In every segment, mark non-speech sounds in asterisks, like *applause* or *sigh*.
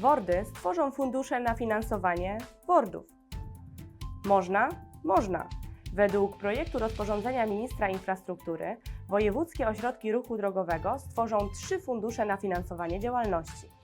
WORDy stworzą fundusze na finansowanie WORDów. Można? Można. Według projektu rozporządzenia ministra infrastruktury wojewódzkie ośrodki ruchu drogowego stworzą trzy fundusze na finansowanie działalności.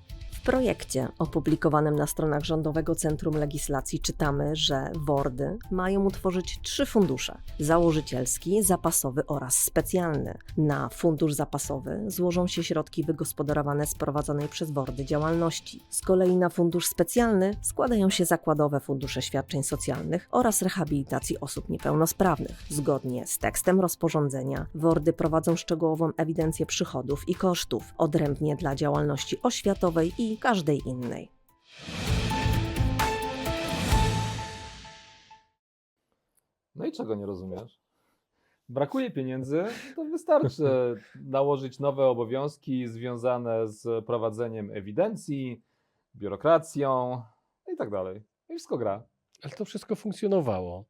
Projekcie opublikowanym na stronach Rządowego Centrum Legislacji czytamy, że WORDy mają utworzyć trzy fundusze: założycielski, zapasowy oraz specjalny. Na fundusz zapasowy złożą się środki wygospodarowane z prowadzonej przez WORDy działalności. Z kolei na fundusz specjalny składają się zakładowe fundusze świadczeń socjalnych oraz rehabilitacji osób niepełnosprawnych. Zgodnie z tekstem rozporządzenia WORDy prowadzą szczegółową ewidencję przychodów i kosztów, odrębnie dla działalności oświatowej i każdej innej. No i czego nie rozumiesz? Brakuje pieniędzy, to wystarczy *laughs* nałożyć nowe obowiązki związane z prowadzeniem ewidencji, biurokracją i tak dalej. I wszystko gra. Ale to wszystko funkcjonowało.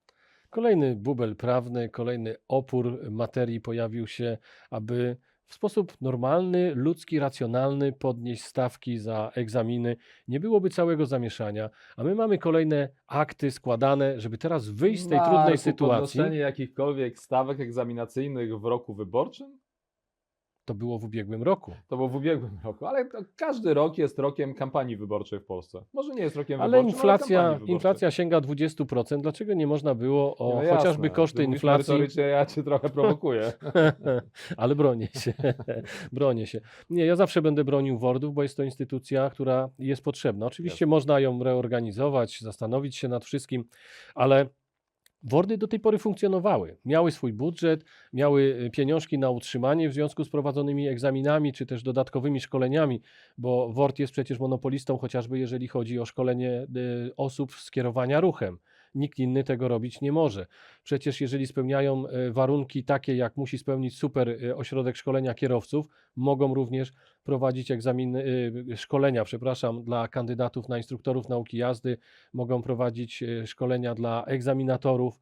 Kolejny bubel prawny, kolejny opór materii pojawił się, aby w sposób normalny, ludzki, racjonalny podnieść stawki za egzaminy. Nie byłoby całego zamieszania, a my mamy kolejne akty składane, żeby teraz wyjść z tej trudnej sytuacji. Podnoszenie jakichkolwiek stawek egzaminacyjnych w roku wyborczym? To było w ubiegłym roku. To było w ubiegłym roku, ale każdy rok jest rokiem kampanii wyborczej w Polsce. Może nie jest rokiem Ale wyborczym, ale inflacja, wyborczej. inflacja sięga 20%. Dlaczego nie można było o No jasne, chociażby koszty inflacji? Ja cię trochę prowokuję. *laughs* Ale bronię się. *laughs* bronię się. Nie, ja zawsze będę bronił WORDów, bo jest to instytucja, która jest potrzebna. Oczywiście Jasne. można ją reorganizować, zastanowić się nad wszystkim, ale WORDy do tej pory funkcjonowały. Miały swój budżet, miały y, pieniążki na utrzymanie w związku z prowadzonymi egzaminami, czy też dodatkowymi szkoleniami, bo WORD jest przecież monopolistą, chociażby jeżeli chodzi o szkolenie y, osób z kierowania ruchem. Nikt inny tego robić nie może. Przecież jeżeli spełniają e, warunki takie, jak musi spełnić super e, ośrodek szkolenia kierowców, mogą również prowadzić egzaminy, e, szkolenia, przepraszam, dla kandydatów na instruktorów nauki jazdy, mogą prowadzić szkolenia dla egzaminatorów.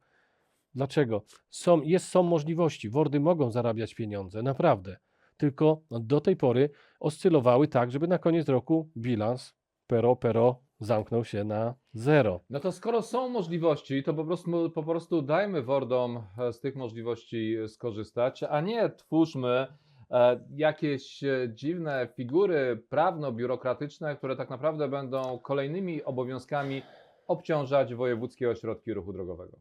Dlaczego? Są, jest, są możliwości. WORDy mogą zarabiać pieniądze, naprawdę. Tylko do tej pory oscylowały tak, żeby na koniec roku bilans pero pero zamknął się na zero. No to skoro są możliwości, to po prostu, po prostu dajmy WORDom e, z tych możliwości skorzystać, a nie twórzmy e, jakieś e, dziwne figury prawno-biurokratyczne, które tak naprawdę będą kolejnymi obowiązkami obciążać wojewódzkie ośrodki ruchu drogowego.